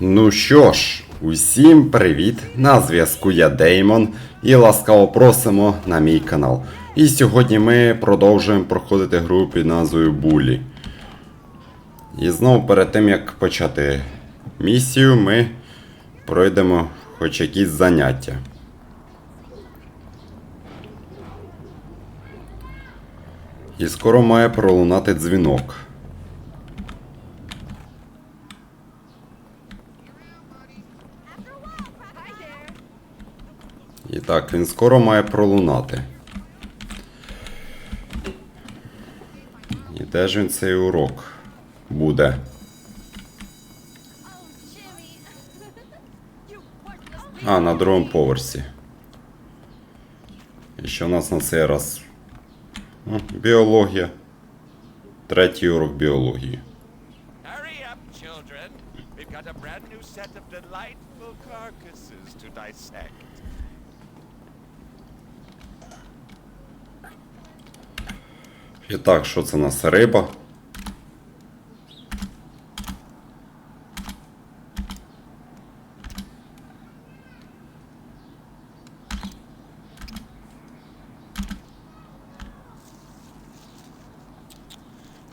Ну що ж, усім привіт! На зв'язку я Деймон і ласкаво просимо на мій канал. І сьогодні ми продовжуємо проходити гру під назвою Булі. І знову перед тим як почати місію, ми пройдемо хоч якісь заняття. І скоро має пролунати дзвінок. Так, він скоро має пролунати. І де ж він цей урок буде? А, на другому поверсі. І що у нас на цей раз? Біологія. Третій урок біології. Got a brand new set of delightful carcasses to dissect. І так, що це у нас риба?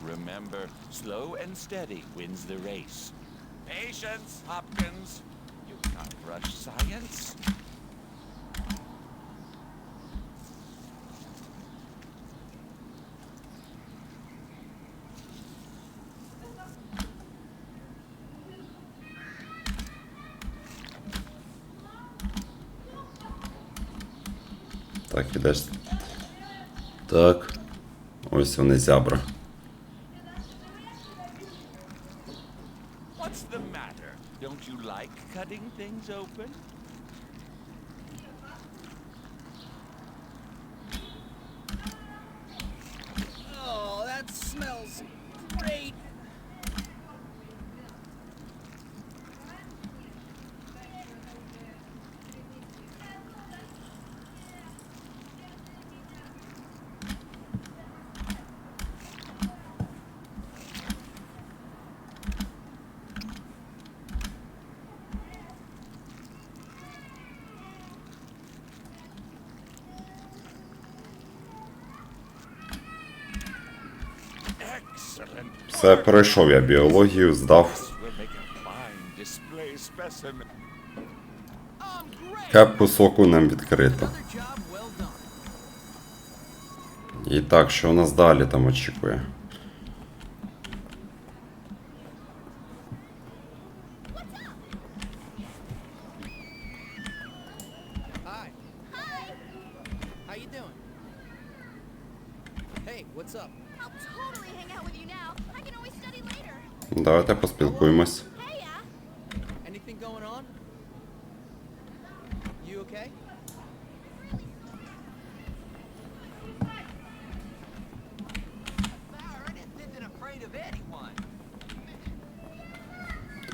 Remember, slow and steady wins the race. Patience, Hopkins. You can't rush science. Так, ідеш. Так. Ось вони зябра. What's the matter? Don't you like cutting things open? Oh, that smells great. Все, пройшов я біологію, здав. Кепку соку нам відкрито. І так, що у нас далі там очікує? Hi. Hi. How you doing? Hey, what's up? I'll totally hang out with you now. I can always study later. Давайте поспілкуємось. Hey, yeah. Anything going on? You okay? isn't afraid of anyone.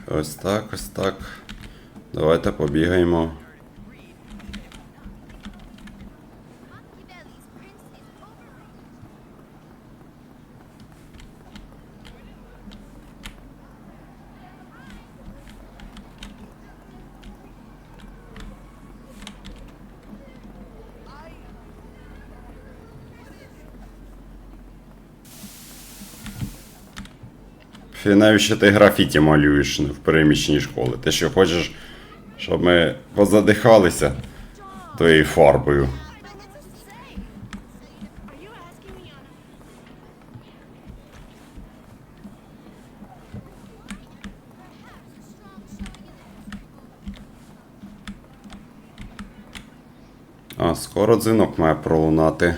Ось так, ось так. Давайте побігаємо. Фі, навіщо ти графіті малюєш в переміщеній школи? Ти що хочеш, щоб ми позадихалися твоєю фарбою? А, скоро дзвінок має пролунати.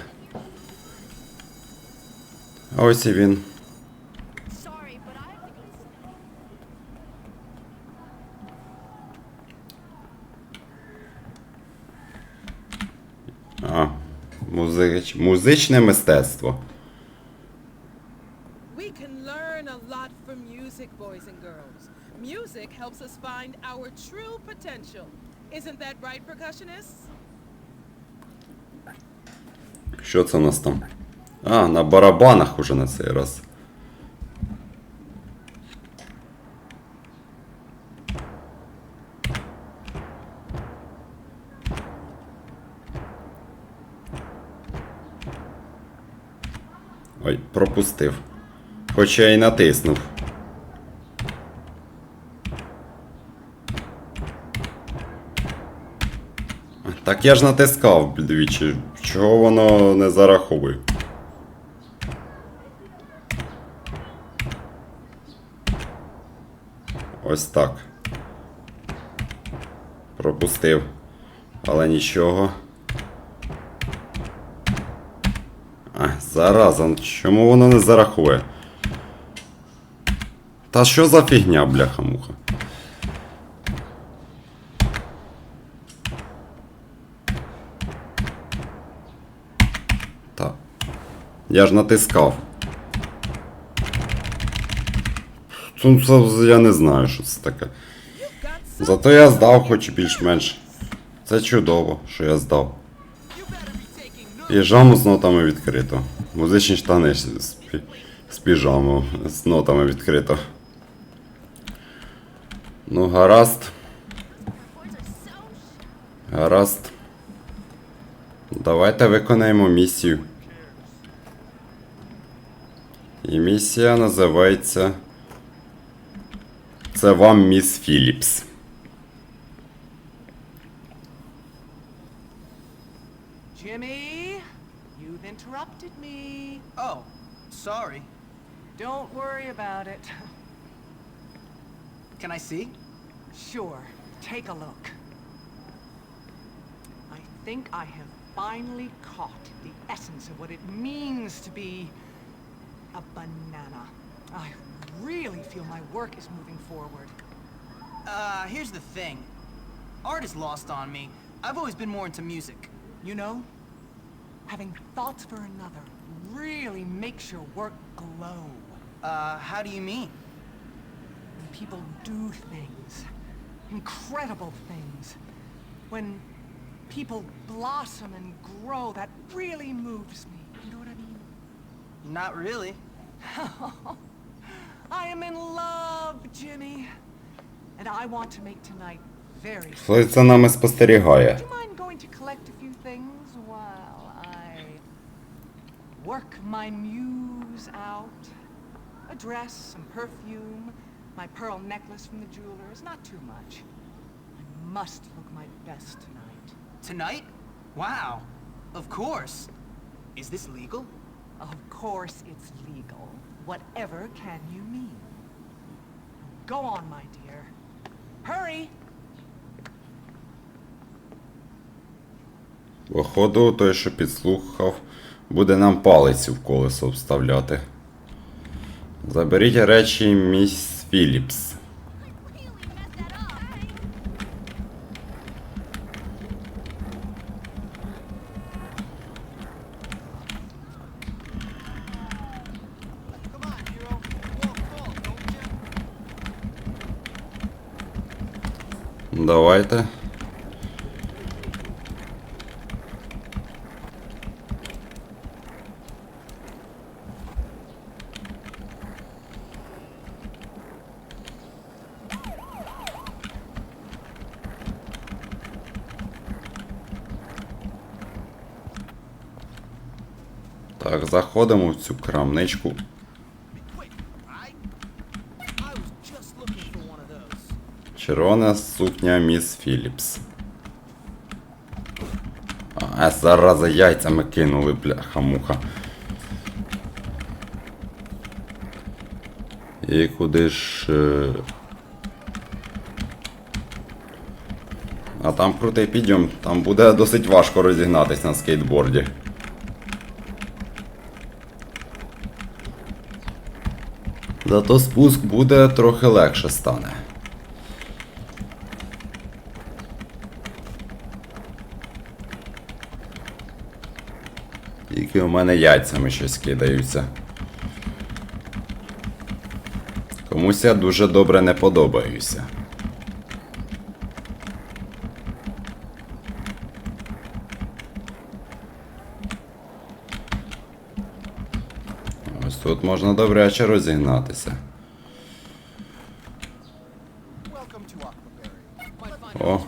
А ось і він. Sorry, have to go study. А, музич... музичне мистецтво. We can learn a lot from music, boys and girls. Music helps us find our true potential. Isn't that right, percussionists? Що це у нас там? А, на барабанах уже на цей раз. Ой, пропустив. Хоча й натиснув. Так я ж натискав двічі. Чого воно не зараховує? Ось так. Пропустив. Але нічого. А, зараза, чому воно не зарахує? Та що за фігня, бляха-муха? Та. Я ж натискав. Це я не знаю, що це таке. Зато я здав, хоч більш-менш. Це чудово, що я здав. Taking notes. З нотами відкрито. Музичні штани з, з, з піжаму з нотами відкрито. Ну, гаразд, гаразд. Давайте виконаємо місію. І місія називається. Це вам міс Філіпс. Interrupted me. Oh, sorry. Don't worry about it. Can I see? Sure, take a look. I think I have finally caught the essence of what it means to be a banana. I really feel my work is moving forward. Uh, here's the thing. Art is lost on me. I've always been more into music. You know, having thoughts for another really makes your work glow. Uh, how do you mean? When people do things, incredible things, when people blossom and grow, that really moves me. You know what I mean? Not really. I am in love, Jimmy. And I want to make tonight very Хтось за нами спостерігає. Do you mind going to collect a few things while I work my muse out? A dress, some perfume, my pearl necklace from the jeweler's, not too much. I must look my best tonight. Tonight? Wow. Of course. Is this legal? Of course it's legal. Whatever can you mean? Go on, my dear. Hurry! Походу, той, що підслухав, буде нам палицю в колесо вставляти. Заберіть речі міс Філіпс. really messed that up. Come on, hero. Walk tall, don't you? Давайте. Так, заходимо в цю крамничку. Червона сукня міс Філіпс. А, зараза яйцями кинули, бляха-муха. І куди ж. е, А там крутий підйом, там буде досить важко розігнатись на скейтборді. Зато спуск буде трохи легше стане. Тільки у мене яйцями щось кидаються. Комусь я дуже добре не подобаюся. Ось тут можна добряче розігнатися. О,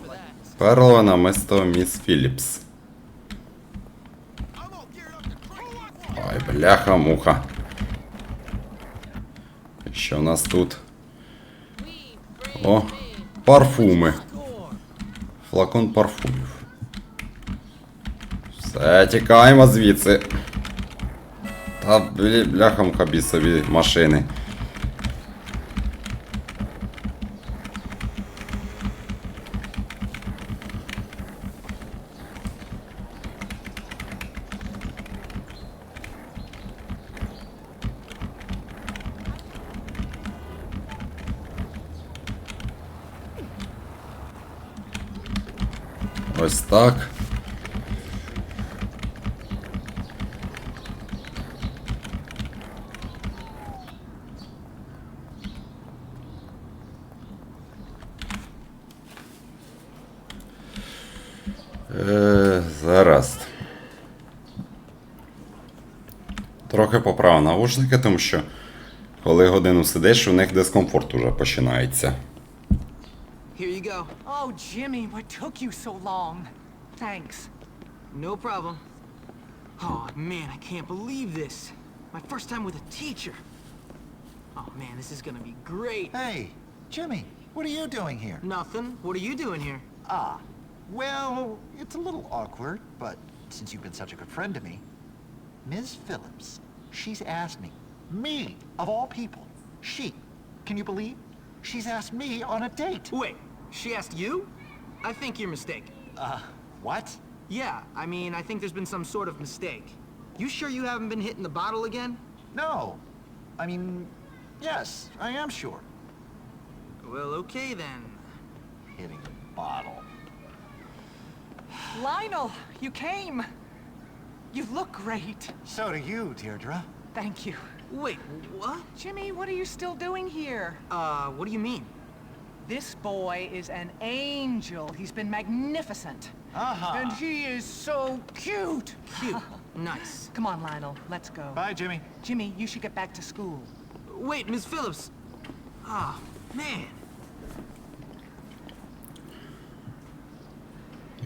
that. намисто міс Філіпс. Ай, Бляха-муха. Що в нас тут? О, парфуми. Флакон парфумів. Все, тікаємо звідси. Та блі, бляха-муха бісові машини. Ось так. Е, зараз. Трохи поправив наушники, тому що коли годину сидиш, у них дискомфорт уже починається. Here you go. Oh, Jimmy, what took you so long? Thanks. No problem. Oh, man, I can't believe this. My first time with a teacher. Oh, man, this is gonna be great. Hey, Jimmy, what are you doing here? Nothing. What are you doing here? Ah, well, it's a little awkward, but since you've been such a good friend to me, Ms. Phillips, she's asked me, me, of all people, she, can you believe? She's asked me on a date. Wait, she asked you? I think you're mistaken. Uh, what? Yeah, I mean, I think there's been some sort of mistake. You sure you haven't been hitting the bottle again? No. I mean, yes, I am sure. Well, okay then. Hitting the bottle. Lionel, you came. You look great. So do you, Deirdre. Thank you. Wait, what? Jimmy, what are you still doing here? Uh, what do you mean? This boy is an angel. He's been magnificent. Uh-huh. And he is so cute. Cute. nice. Come on, Lionel, let's go. Bye, Jimmy. Jimmy, you should get back to school. Wait, Miss Phillips. Ah, man.